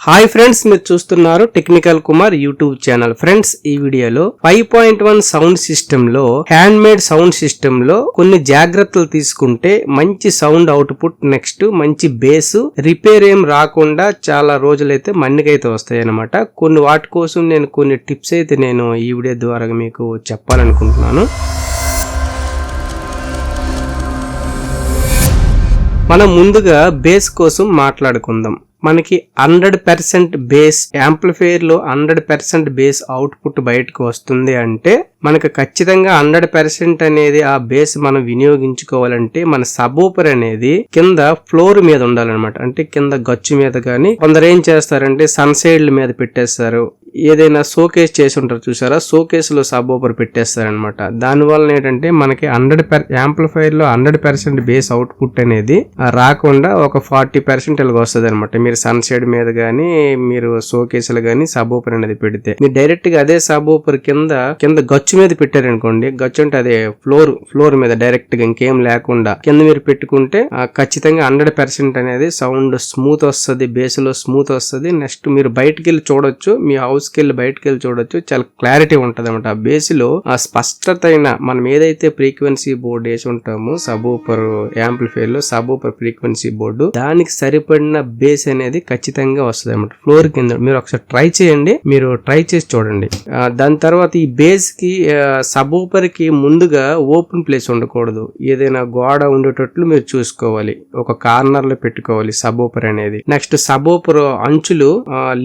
Hi friends మీరు చూస్తున్నారు technical Kumar YouTube channel. Friends ఈ వీడియోలో ఫైవ్ పాయింట్ వన్ సౌండ్ సిస్టమ్లో హ్యాండ్ మేడ్ సౌండ్ సిస్టమ్లో కొన్ని జాగ్రత్తలు తీసుకుంటే మంచి సౌండ్ అవుట్పుట్ నెక్స్ట్ మంచి బేస్ రిపేర్ ఏం రాకుండా చాలా రోజులైతే మన్నికైతే వస్తాయి అనమాట కొన్ని వాటి కోసం నేను కొన్ని టిప్స్ అయితే నేను ఈ వీడియో ద్వారా మీకు చెప్పాలనుకుంటున్నాను. మనం ముందుగా బేస్ కోసం మాట్లాడుకుందాం. మనకి హండ్రెడ్ పర్సెంట్ బేస్ యాంప్లిఫైయర్లో హండ్రెడ్ పర్సెంట్ బేస్ అవుట్పుట్ బయటకు వస్తుంది అంటే మనకు ఖచ్చితంగా హండ్రెడ్ పర్సెంట్ అనేది ఆ బేస్ మనం వినియోగించుకోవాలంటే మన సబూపర్ అనేది కింద ఫ్లోర్ మీద ఉండాలన్నమాట. అంటే కింద గచ్చు మీద కానీ కొందరు ఏం చేస్తారంటే సన్ సైడ్ల మీద పెట్టేస్తారు. ఏదైనా షోకేస్ చేసి ఉంటారు చూసారా? షోకేస్లో సబ్ ఓపర్ పెట్టేస్తారనమాట దాని వల్ల ఏంటంటే మనకి హండ్రెడ్ పర్ యాంప్లిఫైర్లో హండ్రెడ్ పర్సెంట్ బేస్ అవుట్పుట్ అనేది రాకుండా ఒక ఫార్టీ పర్సెంట్ ఇలాగ వస్తుంది అనమాట మీరు సన్ సైడ్ మీద కానీ మీరు షోకేసులు కానీ సబ్ ఓపర్ అనేది పెడితే. మీరు డైరెక్ట్గా అదే సబ్ ఓపర్ కింద కింద గచ్చు మీద పెట్టారనుకోండి గచ్చు అంటే అదే ఫ్లోర్ ఫ్లోర్ మీద డైరెక్ట్గా ఇంకేం లేకుండా కింద మీరు పెట్టుకుంటే ఆ, ఖచ్చితంగా హండ్రెడ్ పర్సెంట్ అనేది సౌండ్ స్మూత్ వస్తుంది బేస్లో స్మూత్ వస్తుంది. నెక్స్ట్ మీరు బయటికి వెళ్ళి చూడొచ్చు మీ హౌస్ కి వెళ్ళి బయటకు వెళ్ళి చూడొచ్చు. చాలా క్లారిటీ ఉంటది అనమాట ఆ బేస్లో ఆ స్పష్టత అయిన మనం ఏదైతే ఫ్రీక్వెన్సీ బోర్డు వేసి ఉంటామో సబూపర్ యాంప్లిఫైర్లో సబూపర్ ఫ్రీక్వెన్సీ బోర్డు దానికి సరిపడిన బేస్ అనేది ఖచ్చితంగా వస్తుంది అనమాట ఫ్లోర్ కింద మీరు ఒకసారి ట్రై చేయండి. మీరు ట్రై చేసి చూడండి. దాని తర్వాత ఈ బేస్కి సబూపర్కి ముందుగా ఓపెన్ ప్లేస్ ఉండకూడదు. ఏదైనా గోడ ఉండేటట్లు మీరు చూసుకోవాలి. ఒక కార్నర్లో పెట్టుకోవాలి సబూపర్ అనేది. నెక్స్ట్ సబూపర్ అంచులు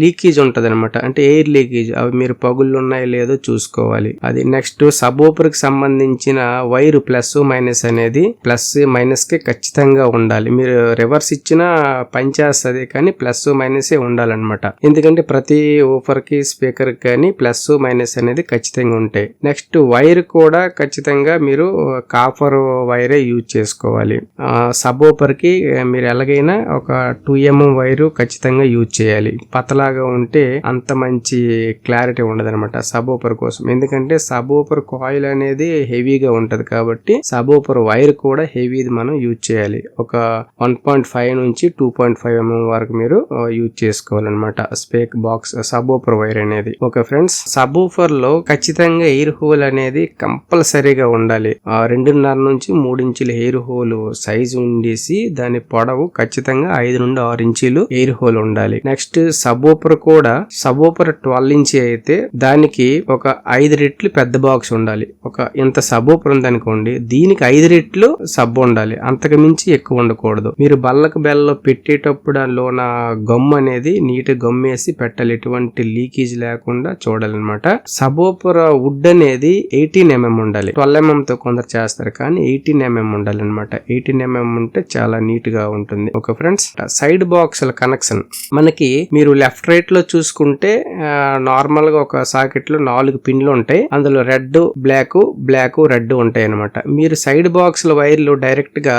లీకేజ్ ఉంటది అనమాట అంటే ఎయిర్ లీకేజ్ అవి మీరు పగుళ్ళు ఉన్నాయో లేదో చూసుకోవాలి. అది నెక్స్ట్ సబూపర్కి సంబంధించిన వైర్ ప్లస్ మైనస్ అనేది ప్లస్ మైనస్కి ఖచ్చితంగా ఉండాలి. మీరు రివర్స్ ఇచ్చినా పనిచేస్తుంది కానీ ప్లస్ మైనస్ ఉండాలన్నమాట. ఎందుకంటే ప్రతి ఊఫర్కి స్పీకర్ కానీ ప్లస్ మైనస్ అనేది ఖచ్చితంగా ఉంటాయి. నెక్స్ట్ వైర్ కూడా ఖచ్చితంగా మీరు కాపర్ వైరే యూజ్ చేసుకోవాలి. సబ్ ఓపర్కి మీరు ఎలాగైనా ఒక టూ ఎంఎం వైరు ఖచ్చితంగా యూజ్ చేయాలి. పతలాగా ఉంటే అంత మంచి క్లారిటీ ఉండదు అనమాట సబ్ ఓపర్ కోసం. ఎందుకంటే సబ్ ఓపర్ కాయిల్ అనేది హెవీగా ఉంటది కాబట్టి సబ్ ఓపర్ వైర్ కూడా హెవీది మనం యూజ్ చేయాలి. ఒక వన్ పాయింట్ ఫైవ్ నుంచి టూ పాయింట్ ఫైవ్ ఎంఎం వరకు మీరు యూజ్ చేసుకోవాలన్నమాట స్పేక్ బాక్స్ సబ్ ఓపర్ వైర్ అనేది. ఓకే ఫ్రెండ్స్ సబ్ ఓఫర్లో ఖచ్చితంగా ఎయిర్ హోల్ అనేది కంపల్సరీగా ఉండాలి. ఆ రెండున్నర నుంచి మూడు ఇంచుల ఎయిర్ హోల్ సైజ్ ఉండేసి దాని పొడవు ఖచ్చితంగా ఐదు నుండి ఆరు ఇంచులు ఎయిర్ హోల్ ఉండాలి. నెక్స్ట్ సబ్ ఓపర్ కూడా సబ్ ఓపర్ ట్వెల్వ్ ఇంచి అయితే దానికి ఒక ఐదు రెట్లు పెద్ద బాక్స్ ఉండాలి. ఒక ఇంత సబ్ ఓపర్ ఉందనుకోండి దీనికి ఐదు రెట్లు సబ్ ఉండాలి. అంతకు మించి ఎక్కువ ఉండకూడదు. మీరు బల్లకు బెల్లలో పెట్టేటప్పుడు అందులోన గమ్ అనేది నీట్ గమ్ వేసి పెట్టాలి. ఎటువంటి లీకేజ్ లేకుండా చూడాలన్నమాట. సబోపర వుడ్ అనేది ఎయిటీన్ ఎంఎం ఉండాలి. ట్వెల్వ్ ఎంఎం తో కొందరు చేస్తారు కానీ ఎయిటీన్ ఎంఎం ఉండాలి అనమాట ఎయిటీన్ ఎంఎం ఉంటే చాలా నీట్గా ఉంటుంది. Okay friends side box connection. మనకి మీరు లెఫ్ట్ రైట్లో చూసుకుంటే నార్మల్గా ఒక సాకెట్లో నాలుగు పిన్లు ఉంటాయి. అందులో రెడ్ బ్లాక్ బ్లాక్ రెడ్ ఉంటాయి అనమాట మీరు సైడ్ బాక్స్ ల వైర్లు డైరెక్ట్గా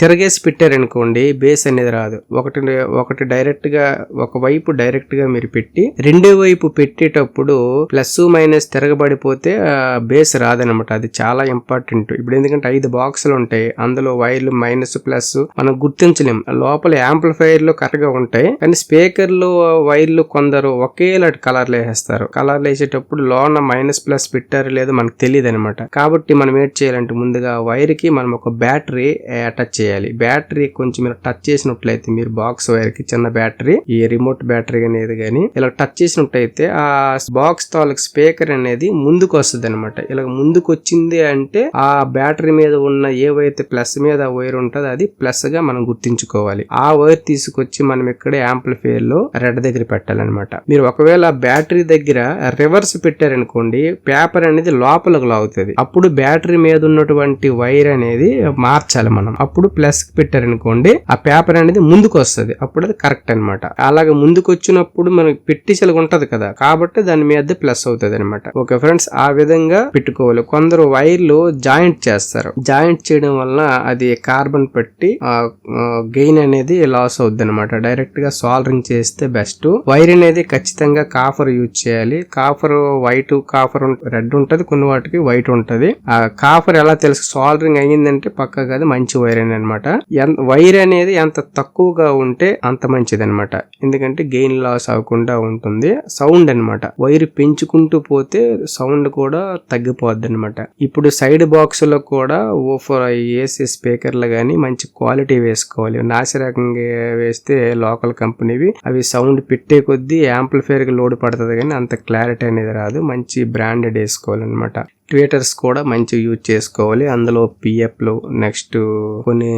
తిరగేసి పెట్టారనుకోండి బేస్ అనేది రాదు. ఒకటి ఒకటి డైరెక్ట్గా ఒక వైపు డైరెక్ట్గా మీరు పెట్టి రెండో వైపు పెట్టేటప్పుడు ప్లస్ మైనస్ తిరగబడిపోతే బేస్ రాదనమాట అది చాలా ఇంపార్టెంట్. ఇప్పుడు ఎందుకంటే ఐదు బాక్సులు ఉంటాయి. అందులో వైర్లు మైనస్ ప్లస్ మనం గుర్తించలేం. లోపల యాంప్లిఫైర్లో కరెక్ట్గా ఉంటాయి. కానీ స్పీకర్లు వైర్లు కొందరు ఒకేలా కలర్లు వేసేస్తారు. కలర్లు వేసేటప్పుడు లోన మైనస్ ప్లస్ పెట్టారు లేదో మనకు తెలియదు అనమాట కాబట్టి మనం ఏం చేయాలంటే ముందుగా వైర్కి మనం ఒక బ్యాటరీ అటాచ్ చేయాలి. బ్యాటరీ కొంచెం మీరు టచ్ చేసినట్లయితే మీరు బాక్స్ వైర్కి చిన్న బ్యాటరీ ఈ రిమోట్ బ్యాటరీ అనేది కానీ ఇలా టచ్ చేసినట్టయితే ఆ బాక్స్ తాలూకు స్పీకర్ అనేది ముందుకు వస్తుంది అనమాట ఇలా ముందుకు వచ్చింది అంటే ఆ బ్యాటరీ మీద ఉన్న ఏవైతే ప్లస్ మీద వైర్ ఉంటుందో అది ప్లస్గా మనం గుర్తించుకోవాలి. ఆ వైర్ తీసుకొచ్చి మనం ఇక్కడ యాంప్లిఫైర్లో రెడ్ దగ్గర పెట్టాలన్నమాట. మీరు ఒకవేళ బ్యాటరీ దగ్గర రివర్స్ పెట్టారనుకోండి పేపర్ అనేది లోపలకు లాగుతుంది. అప్పుడు బ్యాటరీ మీద ఉన్నటువంటి వైర్ అనేది మార్చాలి మనం. అప్పుడు ప్లస్ పెట్టారనుకోండి ఆ పేపర్ అనేది ముందుకు వస్తుంది. అప్పుడు అది కరెక్ట్ అన్నమాట. అలాగే ముందుకు వచ్చినప్పుడు మనకి పెట్టిసలుగా ఉంటది కదా కాబట్టి దాని మీద ప్లస్ అవుతుంది అనమాట ఓకే ఫ్రెండ్స్ ఆ విధంగా పెట్టుకోవాలి. కొందరు వైర్లు జాయింట్ చేస్తారు. జాయింట్ చేయడం వల్ల అది కార్బన్ పెట్టి గెయిన్ అనేది లాస్ అవుద్ది అనమాట డైరెక్ట్గా సాల్డరింగ్ చేస్తే బెస్ట్. వైర్ అనేది ఖచ్చితంగా కాఫర్ యూజ్ చేయాలి. కాఫర్ వైట్ కాఫర్ రెడ్ ఉంటుంది కొన్ని వాటికి వైట్ ఉంటుంది. ఆ కాఫర్ ఎలా తెలుసు? సాల్డరింగ్ అయ్యిందంటే పక్కగా అది మంచి వైర్ అని అనమాట వైర్ అనేది ఎంత తక్కువగా ఉంటే అంత మంచిది అనమాట ఎందుకంటే గెయిన్ లాస్ అవ్వకుండా ఉంటుంది. సౌండ్ అన్నమాట. వైర్ పెంచుకుంటూ పోతే సౌండ్ కూడా తగ్గిపోద్ది అనమాట ఇప్పుడు సైడ్ బాక్స్లో కూడా ఓఫర్ ఏసీ స్పీకర్లు కానీ మంచి క్వాలిటీ వేసుకోవాలి. నాసిరకంగా వేస్తే లోకల్ కంపెనీవి అవి సౌండ్ పెట్టే కొద్దీ యాంప్లిఫైర్ లోడ్ లోడ్ పడుతుంది కానీ అంత క్లారిటీ అనేది రాదు. మంచి బ్రాండెడ్ వేసుకోవాలన్నమాట. ట్విటర్స్ కూడా మంచి యూజ్ చేసుకోవాలి. అందులో పిఎఫ్లు నెక్స్ట్ కొన్ని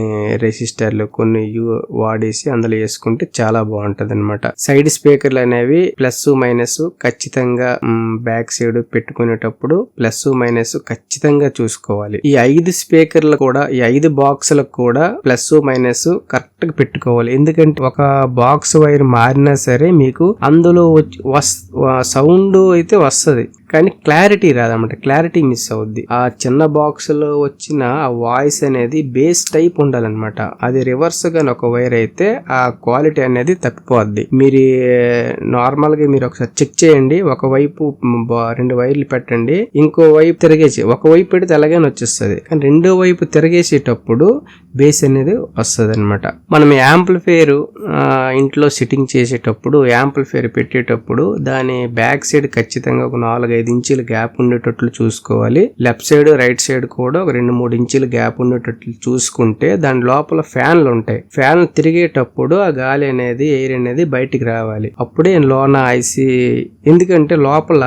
రెసిస్టర్లు కొన్ని యూ వాడేసి అందులో వేసుకుంటే చాలా బాగుంటది అనమాట సైడ్ స్పీకర్లు అనేవి ప్లస్ మైనస్ ఖచ్చితంగా బ్యాక్ సైడ్ పెట్టుకునేటప్పుడు ప్లస్ మైనస్ ఖచ్చితంగా చూసుకోవాలి. ఈ ఐదు స్పీకర్లు కూడా ఈ ఐదు బాక్సులకు కూడా ప్లస్ మైనస్ కరెక్ట్గా పెట్టుకోవాలి. ఎందుకంటే ఒక బాక్స్ వైర్ మారినా సరే మీకు అందులో సౌండ్ అయితే వస్తుంది. కానీ క్లారిటీ రాదన్నమాట. క్లారిటీ మిస్ అవుద్ది. ఆ చిన్న బాక్స్లో వచ్చిన ఆ వాయిస్ అనేది బేస్ టైప్ ఉండాలన్నమాట. అది రివర్స్గా ఒక వైర్ అయితే ఆ క్వాలిటీ అనేది తప్పిపోద్ది. మీరు నార్మల్గా మీరు ఒకసారి చెక్ చేయండి. ఒక వైపు రెండు వైర్లు పెట్టండి. ఇంకో వైపు తిరిగేసి ఒక వైపు పెడితే అలాగే వచ్చేస్తుంది. కానీ రెండో వైపు తిరిగేసేటప్పుడు బేస్ అనేది వస్తుంది అనమాట మనం యాంప్లిఫైర్ ఇంట్లో సిట్టింగ్ చేసేటప్పుడు యాంప్లిఫైర్ పెట్టేటప్పుడు దాని బ్యాక్ సైడ్ ఖచ్చితంగా ఒక నాలుగైదు ఇంచుల గ్యాప్ ఉండేటట్లు చూసుకోవాలి. లెఫ్ట్ సైడ్ రైట్ సైడ్ కూడా ఒక రెండు మూడు ఇంచుల గ్యాప్ ఉండేటట్లు చూసుకుంటే దాని లోపల ఫ్యాన్లు ఉంటాయి. ఫ్యాన్ తిరిగేటప్పుడు ఆ గాలి అనేది ఎయిర్ అనేది బయటికి రావాలి. అప్పుడే లోన ఐసీ ఎందుకంటే లోపల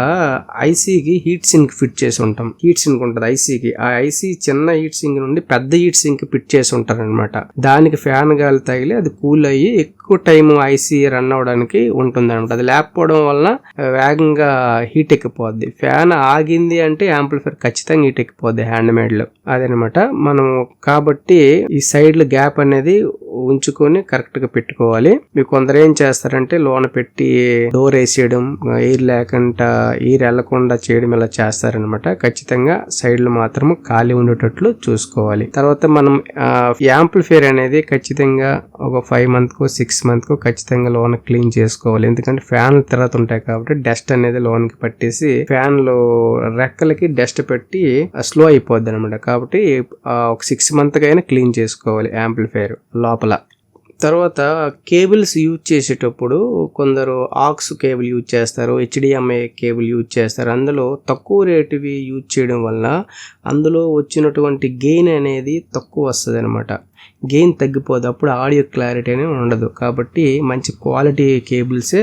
ఐసీకి హీట్ సింక్ ఫిట్ చేసి ఉంటాం. హీట్ సింక్ ఉంటుంది ఐసీకి ఆ ఐసీ చిన్న హీట్ సింక్ నుండి పెద్ద హీట్ సింక్ ఫిట్ చేసి ఉంటారు అనమాట దానికి ఫ్యాన్ గాలి తగిలి అది కూల్ అయ్యి ఎక్కువ టైం ఐసీ రన్ అవడానికి ఉంటుంది అనమాట అది లేకపోవడం వలన వేగంగా హీట్ ఎక్కిపోద్ది. ఫ్యాన్ ఆగింది అంటే యాంప్లిఫైర్ ఖచ్చితంగా ఇటు ఎక్కిపోద్ది హ్యాండ్ మేడ్లో అదనమాట. మనం కాబట్టి ఈ సైడ్ గ్యాప్ అనేది ఉంచుకొని కరెక్ట్గా పెట్టుకోవాలి. మీకు కొందరు ఏం చేస్తారంటే లోన పెట్టి డోర్ వేసేయడం ఎయిర్ లేకుండా ఎయిర్ వెళ్ళకుండా చేయడం ఇలా చేస్తారనమాట ఖచ్చితంగా సైడ్లు మాత్రం ఖాళీ ఉండేటట్లు చూసుకోవాలి. తర్వాత మనం యాంప్లిఫైర్ అనేది ఖచ్చితంగా ఒక ఫైవ్ మంత్కో సిక్స్ మంత్కు ఖచ్చితంగా లోన క్లీన్ చేసుకోవాలి. ఎందుకంటే ఫ్యాన్లు తిరుగుతుంటాయి కాబట్టి డస్ట్ అనేది లోన్కి పట్టేసి ఫ్యాన్లో రెక్కలకి డస్ట్ పెట్టి స్లో అయిపోద్ది అనమాట కాబట్టి ఒక సిక్స్ మంత్ అయినా క్లీన్ చేసుకోవాలి యాంప్లిఫైర్ లోపల. తర్వాత కేబుల్స్ యూజ్ చేసేటప్పుడు కొందరు ఆక్స్ కేబుల్ యూజ్ చేస్తారు హెచ్డిఎంఐ కేబుల్ యూజ్ చేస్తారు. అందులో తక్కువ రేటువి యూజ్ చేయడం వల్ల అందులో వచ్చినటువంటి గెయిన్ అనేది తక్కువ వస్తుంది అనమాట గెయిన్ తగ్గిపోదు. అప్పుడు ఆడియో క్లారిటీ అనేది ఉండదు. కాబట్టి మంచి క్వాలిటీ కేబుల్సే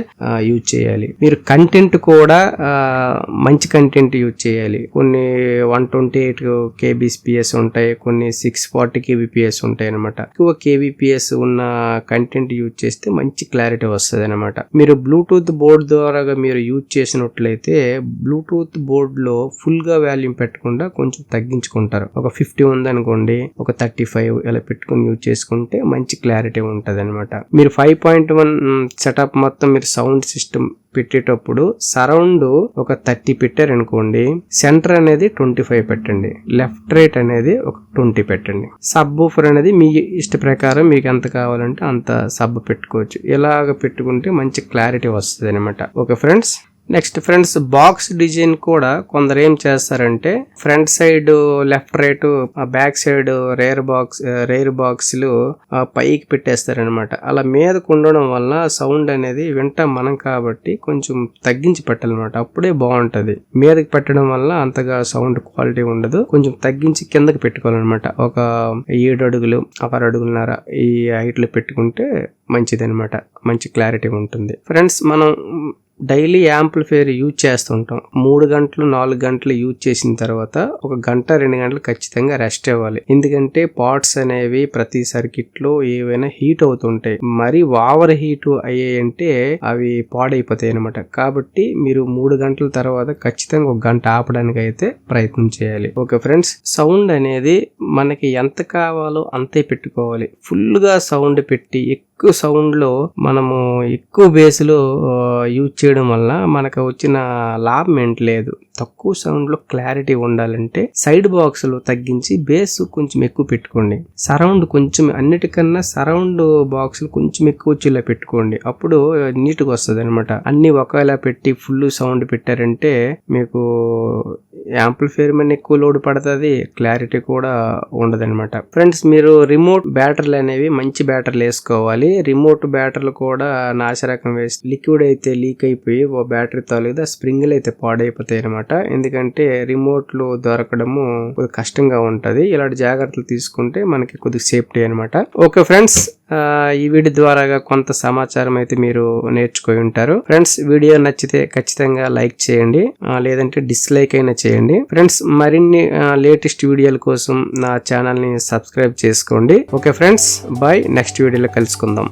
యూజ్ చేయాలి. మీరు కంటెంట్ కూడా మంచి కంటెంట్ యూజ్ చేయాలి. కొన్ని వన్ ట్వంటీ ఎయిట్ కేబీపీఎస్ ఉంటాయి. కొన్ని సిక్స్ ఫార్టీ కేబీపీఎస్ ఉంటాయి అనమాట ఎక్కువ కేబీపీఎస్ ఉన్న కంటెంట్ యూజ్ చేస్తే మంచి క్లారిటీ వస్తుంది అనమాట మీరు బ్లూటూత్ బోర్డ్ ద్వారా మీరు యూజ్ చేసినట్లయితే బ్లూటూత్ బోర్డ్లో ఫుల్గా వాల్యూమ్ పెట్టకుండా కొంచెం తగ్గించుకుంటారు. ఒక ఫిఫ్టీ ఉందనుకోండి ఒక థర్టీ ఫైవ్ ఇలా పెట్టుకుని యూజ్ చేసుకుంటే మంచి క్లారిటీ ఉంటుంది అనమాట మీరు ఫైవ్ పాయింట్ వన్ సెటప్ మొత్తం మీరు సౌండ్ సిస్టమ్ పెట్టేటప్పుడు సరౌండ్ ఒక థర్టీ పెట్టారనుకోండి సెంటర్ అనేది ట్వంటీ ఫైవ్ పెట్టండి లెఫ్ట్ రైట్ అనేది ఒక ట్వంటీ పెట్టండి. సబ్ ఊఫర్ అనేది మీ ఇష్ట ప్రకారం మీకు ఎంత కావాలంటే అంత సబ్ పెట్టుకోవచ్చు. ఇలాగ పెట్టుకుంటే మంచి క్లారిటీ వస్తుంది అనమాట okay friends next friends box design కూడా కొందరు ఏం చేస్తారంటే front side left right back side rear box rear బాక్స్లు పైకి పెట్టేస్తారనమాట అలా మీదకు ఉండడం వల్ల సౌండ్ అనేది వింటాం మనం కాబట్టి కొంచెం తగ్గించి పెట్టాలన్నమాట. అప్పుడే బాగుంటది. మీదకి పెట్టడం వల్ల అంతగా సౌండ్ క్వాలిటీ ఉండదు. కొంచెం తగ్గించి కిందకి పెట్టుకోవాలన్నమాట. ఒక ఏడు అడుగులు ఆరు అడుగులున్నర ఈ హైట్లో పెట్టుకుంటే మంచిది అనమాట మంచి క్లారిటీ ఉంటుంది. ఫ్రెండ్స్ మనం డైలీ యాంప్లిఫైర్ యూజ్ చేస్తుంటాం. మూడు గంటలు నాలుగు గంటలు యూజ్ చేసిన తర్వాత ఒక గంట రెండు గంటలు ఖచ్చితంగా రెస్ట్ ఇవ్వాలి. ఎందుకంటే పార్ట్స్ అనేవి ప్రతి సర్కిట్లో ఏవైనా హీట్ అవుతుంటాయి. మరి ఓవర్ హీట్ అయ్యాయంటే అవి పాడైపోతాయి అనమాట కాబట్టి మీరు మూడు గంటల తర్వాత ఖచ్చితంగా ఒక గంట ఆపడానికి అయితే ప్రయత్నం చేయాలి. ఓకే ఫ్రెండ్స్ సౌండ్ అనేది మనకి ఎంత కావాలో అంతే పెట్టుకోవాలి. ఫుల్గా సౌండ్ పెట్టి ఎక్కువ సౌండ్లో మనము ఎక్కువ బేస్లో యూజ్ చేయడం వల్ల మనకు వచ్చిన లాభం ఏంటి లేదు. తక్కువ సౌండ్లో క్లారిటీ ఉండాలంటే సైడ్ బాక్సులు తగ్గించి బేస్ కొంచెం ఎక్కువ పెట్టుకోండి. సరౌండ్ కొంచెం అన్నిటికన్నా సరౌండ్ బాక్సులు కొంచెం ఎక్కువ వచ్చేలా పెట్టుకోండి. అప్పుడు నీట్గా వస్తుంది అనమాట అన్ని ఒకేలా పెట్టి ఫుల్ సౌండ్ పెట్టారంటే మీకు యాంప్లిఫైర్ మీద ఎక్కువ లోడ్ పడుతుంది క్లారిటీ కూడా ఉండదనమాట ఫ్రెండ్స్ మీరు రిమోట్ బ్యాటరీలు అనేవి మంచి బ్యాటరీలు వేసుకోవాలి. రిమోట్ బ్యాటరీలు కూడా నాశరకం వేసి లిక్విడ్ అయితే లీక్ అయిపోయి ఓ బ్యాటరీ తాలూదా స్ప్రింగ్లు అయితే పాడైపోతాయి అనమాట ఎందుకంటే రిమోట్లు దొరకడము కొద్దిగా కష్టంగా ఉంటది. ఇలాంటి జాగ్రత్తలు తీసుకుంటే మనకి కొద్దిగా సేఫ్టీ అనమాట ఓకే ఫ్రెండ్స్ ఈ వీడియో ద్వారాగా కొంత సమాచారం అయితే మీరు నేర్చుకొని ఉంటారు. ఫ్రెండ్స్ వీడియో నచ్చితే ఖచ్చితంగా లైక్ చేయండి. లేదంటే డిస్లైక్ అయినా చేయండి. ఫ్రెండ్స్ మరిన్ని లేటెస్ట్ వీడియోల కోసం నా ఛానల్ని సబ్స్క్రైబ్ చేసుకోండి. Okay friends bye. నెక్స్ట్ వీడియోలో కలుసుకుందాం.